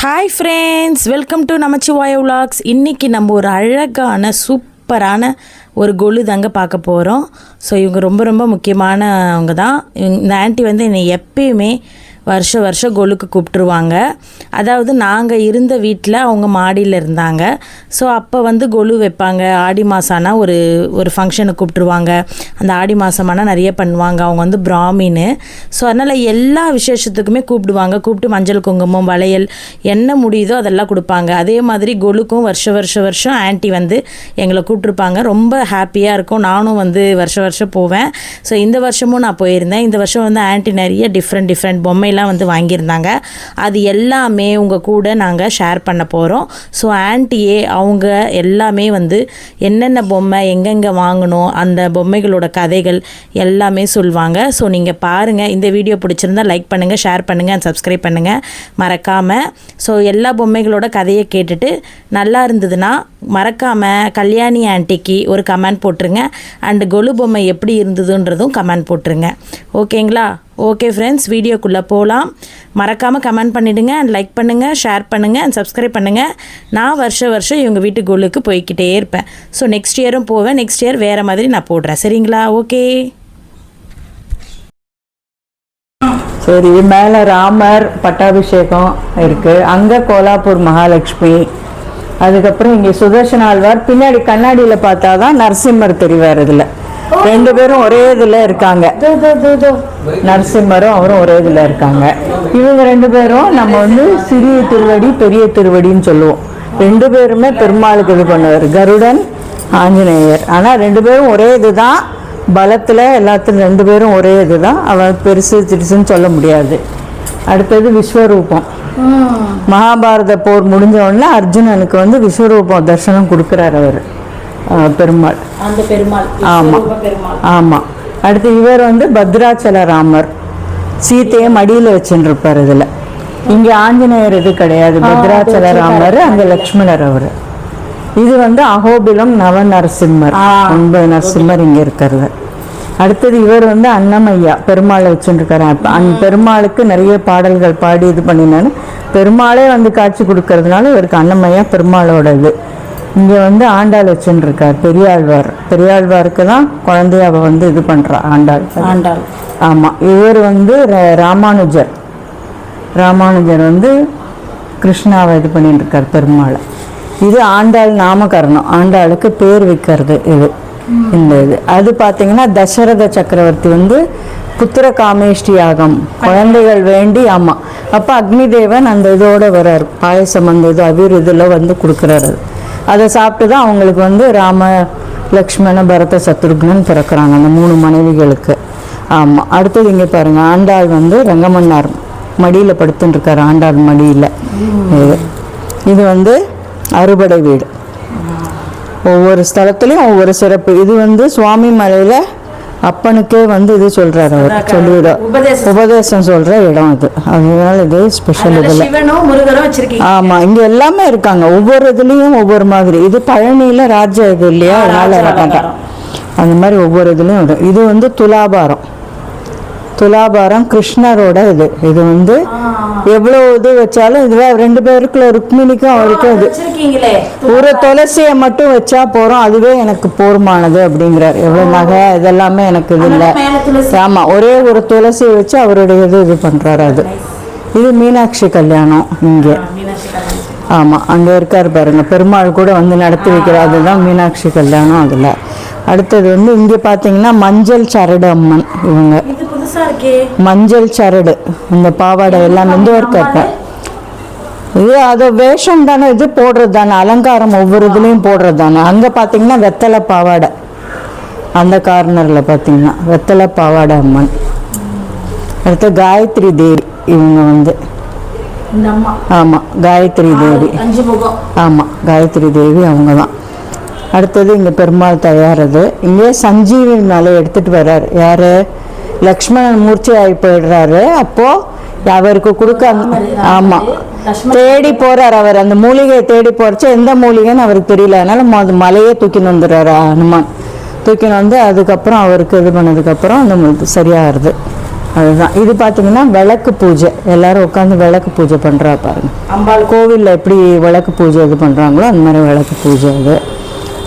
Hi friends welcome to Namachivaya vlogs இன்றைக்கி நம்ம ஒரு அழகான சூப்பரான ஒரு கொலு தாங்க பார்க்க போகிறோம் ஸோ இவங்க ரொம்ப ரொம்ப முக்கியமானவங்க தான். இவங்க- இந்த ஆண்டி வந்து என்னை எப்பயுமே வருஷம் வருஷம் கொலுக்கு கூப்பிட்டுருவாங்க. அதாவது நாங்கள் இருந்த வீட்டில் அவங்க மாடியில் இருந்தாங்க. ஸோ அப்போ வந்து கொலு வைப்பாங்க. ஆடி மாதம்னா ஒரு ஒரு ஃபங்க்ஷனுக்கு கூப்பிட்டுருவாங்க. அந்த ஆடி மாதமானால் நிறைய பண்ணுவாங்க. அவங்க வந்து பிராமின்னு. ஸோ அதனால் எல்லா விசேஷத்துக்குமே கூப்பிடுவாங்க. கூப்பிட்டு மஞ்சள் குங்குமம் வளையல் என்ன முடியுதோ அதெல்லாம் கொடுப்பாங்க. அதே மாதிரி கொலுக்கும் வருஷம் வருஷம் வருஷம் ஆன்ட்டி வந்து எங்களை கூப்பிட்ருப்பாங்க ரொம்ப ஹாப்பியாக இருக்கும். நானும் வந்து வருஷம் வருஷம் போவேன். ஸோ இந்த வருஷமும் நான் போயிருந்தேன். இந்த வருஷம் வந்து ஆன்ட்டி நிறைய டிஃப்ரெண்ட் டிஃப்ரெண்ட் பொம்மையில் எல்லாம் வந்து வாங்கியிருந்தாங்க. அது எல்லாமே உங்கள் கூட நாங்கள் ஷேர் பண்ண போகிறோம் ஸோ ஆன்ட்டியே அவங்க எல்லாமே வந்து என்னென்ன பொம்மை எங்கெங்கே வாங்கணும் அந்த பொம்மைகளோட கதைகள் எல்லாமே சொல்லுவாங்க ஸோ நீங்கள் பாருங்கள் இந்த வீடியோ பிடிச்சிருந்தா லைக் பண்ணுங்கள் ஷேர் பண்ணுங்கள் அண்ட் சப்ஸ்கிரைப் பண்ணுங்கள் மறக்காமல் ஸோ எல்லா பொம்மைகளோட கதையை கேட்டுட்டு நல்லா இருந்ததுன்னா மறக்காமல் கல்யாணி ஆன்ட்டிக்கு ஒரு கமெண்ட் போட்டுருங்க. அண்டு கொலு பொம்மை எப்படி இருந்ததுன்றதும் கமெண்ட் போட்டுருங்க. ஓகேங்களா ஓகே ஃப்ரெண்ட்ஸ் வீடியோக்குள்ளே போகலாம் மறக்காமல் கமெண்ட் பண்ணிவிடுங்க அண்ட் லைக் பண்ணுங்கள் ஷேர் பண்ணுங்கள் அண்ட் சப்ஸ்கிரைப் பண்ணுங்கள் நான் வருஷம் வருஷம் இவங்க வீட்டு கோலுக்கு போய்க்கிட்டே இருப்பேன். ஸோ நெக்ஸ்ட் இயரும் போவேன். நெக்ஸ்ட் இயர் வேறு மாதிரி நான் போடுறேன். சரிங்களா? ஓகே சரி மேலே ராமர் பட்டாபிஷேகம் இருக்குது அங்கே கோலாப்பூர் மகாலட்சுமி. அதுக்கப்புறம் இங்கே சுதர்ஷன் ஆழ்வார். பின்னாடி பார்த்தா தான் நரசிம்மர் தெரிவார் இதில் ரெண்டு பேரும் ஒரே இதுல இருக்காங்க. நரசிம்மரும் அவரும் ஒரே இதுல இருக்காங்க. இவங்க ரெண்டு பேரும் நம்ம வந்து சிறிய திருவடி பெரிய திருவடின்னு சொல்லுவோம். ரெண்டு பேருமே பெருமாளுக்கு இது பண்ணுவார். கருடன் ஆஞ்சநேயர். ஆனா ரெண்டு பேரும் ஒரே இதுதான். பலத்துல எல்லாத்துலையும் ரெண்டு பேரும் ஒரே இதுதான். அவ பெருசு சிறுசுன்னு சொல்ல முடியாது. அடுத்தது விஸ்வரூபம். மகாபாரத போர் முடிஞ்ச உடனே அர்ஜுனனுக்கு வந்து விஸ்வரூபம் தரிசனம் கொடுக்குறார் அவர். பெருமாள். அந்த பெருமாள் ஆமா. ஆமா. அடுத்து இவர் வந்து பத்ராச்சல ராமர் சீத்தையை மடியில வச்சுட்டு இருப்பார் இதுல. இங்க ஆஞ்சநேயர் இது கிடையாது. பத்ராச்சல ராமர் அங்க லக்ஷ்மணர் அவர். இது வந்து அகோபிலம் நவ நரசிம்மர் ஒன்பது நரசிம்மர் இங்க இருக்கிறது. அடுத்தது இவர் வந்து அன்னமையா. பெருமாளை வச்சுருக்காரு அந் பெருமாளுக்கு நிறைய பாடல்கள் பாடி இது பண்ணினாலும் பெருமாளே வந்து காட்சி கொடுக்கறதுனால இவருக்கு அன்னமையா பெருமாளோட இது. இங்க வந்து ஆண்டாள் வச்சுட்டு இருக்கார் பெரியாழ்வார். பெரியாழ்வாருக்கு தான் குழந்தைய அவ வந்து இது பண்றா ஆண்டாள். ஆண்டாள். ஆமா இவர் வந்து ராமானுஜர். ராமானுஜர் வந்து கிருஷ்ணாவை இது பண்ணிட்டு இருக்கார் பெருமாளை. இது ஆண்டாள் நாமகரணம். ஆண்டாளுக்கு பேர் வைக்கிறது இது. இந்த இது. அது பார்த்தீங்கன்னா தசரத சக்கரவர்த்தி வந்து புத்திர காமேஷ்டி யாகம். குழந்தைகள் வேண்டி ஆமா. அப்ப அக்னி தேவன் அந்த இதோட வர்றார். பாயசம் அந்த இது அவிர் இதுல வந்து கொடுக்குறாரு. அதை சாப்பிட்டு தான் அவங்களுக்கு வந்து ராம லக்ஷ்மண பரத சத்ருக்னன் பிறக்கிறாங்க அந்த மூணு மனைவிகளுக்கு. ஆமாம் அடுத்தது இங்கே பாருங்கள் ஆண்டாள் வந்து ரங்கமன்னார் மடியில் படுத்துட்டுருக்கார் ஆண்டாள் மடியில். இது இது வந்து அறுபடை வீடு. ஒவ்வொரு ஸ்தலத்துலேயும் ஒவ்வொரு சிறப்பு. இது வந்து சுவாமி மலையில் அப்பனுக்கே வந்து இது சொல்றாரு அவர். சொல்லிவிட உபதேசம். சொல்ற இடம் இது அதனால இது ஸ்பெஷல் இதுல. சிவனும் முருகனும் வச்சிருக்கீங்க. ஆமா இங்க எல்லாமே இருக்காங்க. ஒவ்வொரு இதுலயும் ஒவ்வொரு மாதிரி. இது பழனியில ராஜ இது இல்லையா? அதனால மாட்டான் அந்த மாதிரி ஒவ்வொரு இதுலயும் இது வந்து துலாபாரம். துலாபாரம் கிருஷ்ணரோட இது. இது வந்து எவ்வளவு இது வச்சாலும் இதுவே ரெண்டு பேருக்குள்ள ருக்மிணிக்கும் அவருக்கும் இது. ஒரு துளசியை மட்டும் வச்சா போறோம். அதுவே எனக்கு போர்மானது அப்படிங்கிறார். எவ்வளவு நகை இதெல்லாமே எனக்கு இது இல்லை ஆமா ஒரே ஒரு துளசியை வச்சு அவருடைய இது இது பண்றாரு அது. இது மீனாட்சி கல்யாணம் இங்கே. மீனாட்சி கல்யாணம். ஆமா அங்க இருக்காரு பாருங்க. பெருமாள் கூட வந்து நடத்தி வைக்கிறார். அதுதான் மீனாட்சி கல்யாணம் அதுல. அடுத்தது வந்து இங்க பாத்தீங்கன்னா மஞ்சள் சரடு அம்மன் இவங்க. புதுசா இருக்கே. மஞ்சள் சரடு இந்த பாவாடை எல்லாம் வந்து இருக்க இது அது வேஷம் தானே இது போடுறது தானே அலங்காரம் ஒவ்வொரு இதுலயும் போடுறது தானே. அங்க பாத்தீங்கன்னா வெத்தலை பாவாடை. அந்த கார்னர்ல பாத்தீங்கன்னா வெத்தலை பாவாடை அம்மன். அடுத்து காயத்ரி தேவி இவங்க வந்து. இந்த அம்மா. ஆமா காயத்ரி தேவி. ஆமாம் காயத்ரி தேவி அவங்க தான் அடுத்தது இங்கே பெருமாள் தயாரது. இங்கே சஞ்சீவி மலை எடுத்துட்டு வர்றார். யாரு? லக்ஷ்மணன் மூர்ச்சி ஆகி போயிடுறாரு. அப்போ அவருக்கு கொடுக்க ஆமா. தேடி போறார் அவர். அந்த மூலிகையை தேடி போறச்ச எந்த மூலிகைன்னு அவருக்கு தெரியல. அதனால மொத மலையே தூக்கின்னு வந்துடுறாரு ஹனுமான் தூக்கின்னு வந்து அதுக்கப்புறம் அவருக்கு இது பண்ணதுக்கப்புறம் அந்த சரியாகிறது. அதுதான். இது பார்த்தீங்கன்னா விளக்கு பூஜை. எல்லாரும் உட்காந்து விளக்கு பூஜை பண்ணுறா பாருங்க. அம்பாள் கோவிலில் எப்படி விளக்கு பூஜை இது பண்ணுறாங்களோ அந்த மாதிரி விளக்கு பூஜை அது.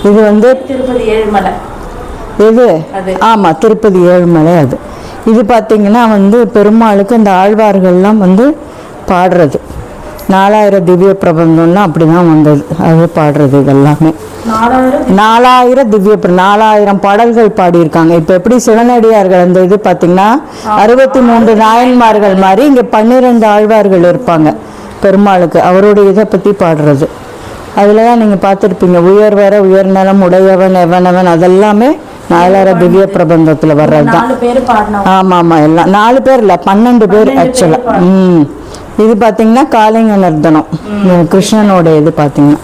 இது வந்து திருப்பதி ஏழுமலை. எது அது. ஆமாம் திருப்பதி ஏழுமலை அது. இது பார்த்திங்கன்னா வந்து பெருமாளுக்கு இந்த ஆழ்வார்கள்லாம் வந்து பாடுறது. நாலாயிரம் திவ்ய பிரபந்தம்லாம் அப்படி தான் வந்தது. அது பாடுறது இதெல்லாமே. நாலாயிரம் திவ்ய நாலாயிரம் பாடல்கள் பாடியிருக்காங்க. இப்போ எப்படி சிவனடியார்கள் அந்த இது பார்த்தீங்கன்னா அறுபத்தி மூன்று நாயன்மார்கள் மாதிரி இங்கே பன்னிரெண்டு ஆழ்வார்கள் இருப்பாங்க பெருமாளுக்கு. அவருடைய இதை பற்றி பாடுறது. அதில் தான் நீங்கள் பார்த்துருப்பீங்க உயர்வர நலம் உடையவன் எவனவன் அதெல்லாமே நாலாயிரம் திவ்ய பிரபந்தத்தில் வர்றது தான். ஆமாம் ஆமாம் எல்லாம் நாலு பேர் இல்லை பன்னெண்டு பேர் ஆக்சுவலாக ம். இது பார்த்தீங்கன்னா காளிங்க நர்த்தனம் இது கிருஷ்ணனோட இது பார்த்தீங்கன்னா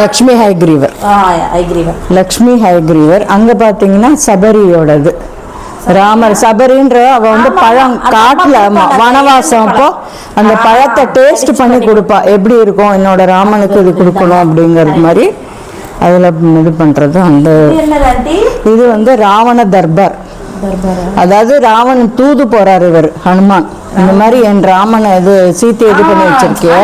லக்ஷ்மி ஹைக்ரீவர். லக்ஷ்மி ஹைக்ரீவர். அங்க பாத்தீங்கன்னா சபரியோடது. ராமர் சபரின்ற அவ வந்து பழம் காட்டுல ஆமா, வனவாசம் அப்போ அந்த பழத்தை டேஸ்ட் பண்ணி கொடுப்பா. எப்படி இருக்கும்? என்னோட ராமனுக்கு இது கொடுக்கணும் அப்படிங்கிறது மாதிரி. அதுல இது பண்றது அந்த இது வந்து ராவண தர்பார். அதாவது ராவணன் தூது போறாரு இவர் ஹனுமான். இந்த மாதிரி என் ராமனை இது சீத்தை இது பண்ணி வச்சிருக்கேன்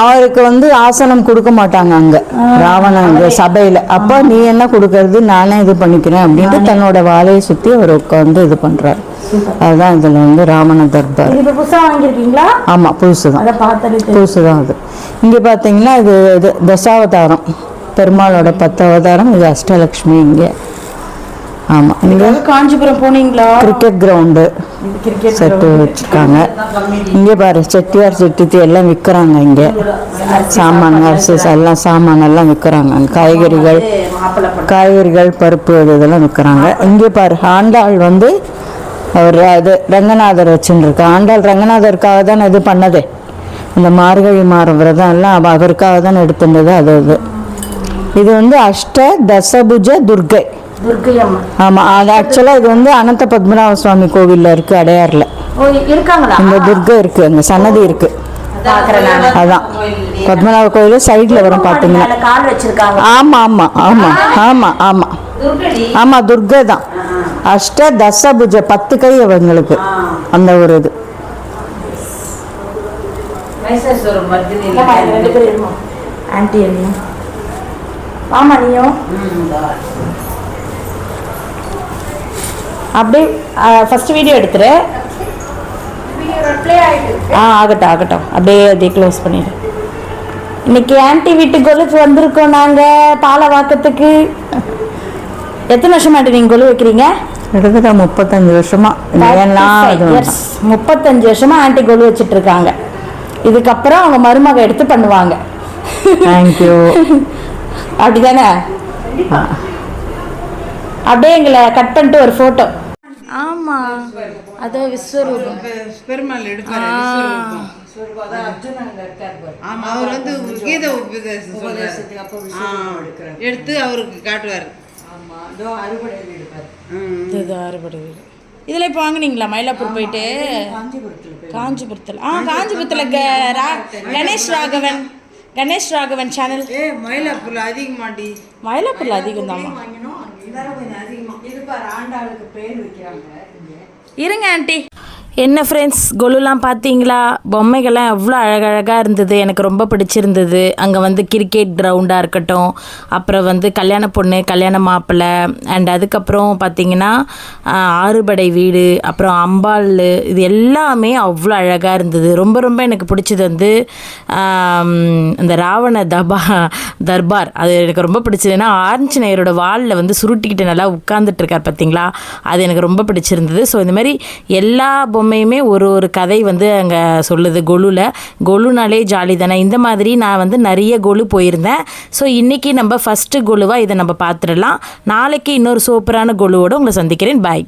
அவருக்கு வந்து ஆசனம் கொடுக்க மாட்டாங்க அங்க ராவணன் அங்க சபையில. அப்ப நீ என்ன கொடுக்கறது? நானே இது பண்ணிக்கிறேன் அப்படின்ட்டு தன்னோட வாழையை சுத்தி அவர் உட்காந்து இது பண்றாரு. அதுதான் இதுல வந்து ராவண தர்பார். புதுசா வாங்கியிருக்கீங்களா? ஆமா புதுசுதான். புதுசுதான் அது. இங்க பாத்தீங்கன்னா இது இது தசாவதாரம். பெருமாளோட பத்து அவதாரம் இது அஷ்டலக்ஷ்மி இங்க. ஆமா. இங்க இதுக்காக காஞ்சிபுரம் போனீங்களா? கிரிக்கெட் கிரவுண்டு இது கிரிக்கெட் செட்டு வச்சிருக்காங்க. இங்கே பாரு செட்டியார் செட்டித்தி எல்லாம் விற்கிறாங்க இங்கே. சாமான் அரிசி எல்லாம் சாமான் எல்லாம் விற்கிறாங்க காய்கறிகள் காய்கறிகள் பருப்பு இது இதெல்லாம் விற்கிறாங்க இங்கே பாரு ஆண்டாள் வந்து அவர் அது ரங்கநாதர் வச்சுன்னு இருக்கு. ஆண்டாள் ரங்கநாதருக்காக தானே இது பண்ணதே. இந்த மார்கழி மாற விரதம் எல்லாம் அவ- அவருக்காக தானே எடுத்துட்டது அது இது இது வந்து அஷ்ட தசபுஜ அம்மன் ஆமாம் அது ஆக்சுவலாக இது வந்து அனந்த பத்மநாப சுவாமி கோவிலில் இருக்குது அடையாறில் இந்த துர்கை இருக்குது அங்கே சன்னதி இருக்குது அதான். பத்மநாப கோயில் சைடில் வரும் பார்த்தீங்கன்னா ஆமாம் ஆமாம் ஆமாம் ஆமாம் ஆமாம் ஆமாம் துர்கை தான். அஷ்ட தசபுஜ பத்து கை அவங்களுக்கு. அந்த ஒரு இது. ரெண்டு இருமா. ஆன்ட்டி என்ன ஆமா நீயும்? அப்படியே ஃபர்ஸ்ட் வீடியோ எடுத்துரு. ஆ ஆகட்டும் ஆகட்டும். அப்படியே அப்படியே க்ளோஸ் பண்ணிடு. இன்னைக்கு ஆன்ட்டி வீட்டு கொலுக்கு வந்திருக்கோம் நாங்கள் பாலவாக்கத்துக்கு எத்தனை வருஷம் ஆண்டி நீங்கள் கொலு வைக்கிறீங்க? கிட்டத்தட்ட முப்பத்தஞ்சு வருஷமா. முப்பத்தஞ்சு வருஷமா ஆன்ட்டி கொலு வச்சிட்டு இருக்காங்க. இதுக்கப்புறம் அவங்க மருமக எடுத்து பண்ணுவாங்க. தேங்க்யூ அப்படிதானே? அப்படியே எங்களை கட் பண்ணிட்டு ஒரு போட்டோ ஆமா. அதோ விஸ்வரூபம். பெருமாள் எடுப்பாரு அவர் வந்து கீத உபதேசம் எடுத்து அவருக்கு காட்டுவார். அறுபடை வீடு. இதில் இப்போ வாங்குனீங்களா? மயிலாப்பூர் போயிட்டு? காஞ்சிபுரத்தில் ஆ காஞ்சிபுரத்தில் கணேஷ் ராகவன் கணேஷ் ராகவன் சேனல் ஏ மயிலாப்பூர்ல அதிகமாட்டி மயிலாப்பூரில் அதிகம் தாம்மா. இருங்க ஆண்டி. என்ன ஃப்ரெண்ட்ஸ் கொலுலாம் பார்த்தீங்களா? பொம்மைகள்லாம் எவ்வளோ அழகழகாக இருந்தது. எனக்கு ரொம்ப பிடிச்சிருந்தது. அங்கே வந்து கிரிக்கெட் கிரவுண்டாக இருக்கட்டும். அப்புறம் வந்து கல்யாண பொண்ணு கல்யாண மாப்பிள்ளை. அண்ட் அதுக்கப்புறம் பார்த்தீங்கன்னா ஆறுபடை வீடு அப்புறம் அம்பாள். இது எல்லாமே அவ்வளோ அழகாக இருந்தது. ரொம்ப ரொம்ப எனக்கு பிடிச்சது வந்து இந்த ராவண தபா தர்பார். அது எனக்கு ரொம்ப பிடிச்சது. ஏன்னா ஆஞ்சநேயரோட வாலில் வந்து சுருட்டிக்கிட்டு நல்லா உட்காந்துட்டு இருக்கார் பார்த்தீங்களா? அது எனக்கு ரொம்ப பிடிச்சிருந்தது. ஸோ இந்த மாதிரி எல்லா பொம்மையுமே ஒரு ஒரு கதை வந்து அங்கே சொல்லுது கொலுவில் கொலுனாலே ஜாலி தானே. இந்த மாதிரி நான் வந்து நிறைய கொலு போயிருந்தேன். ஸோ இன்றைக்கி நம்ம ஃபஸ்ட்டு கொலுவாக இதை நம்ம பார்த்துடலாம். நாளைக்கு இன்னொரு சூப்பரான கொலுவோடு உங்களை சந்திக்கிறேன். பாய்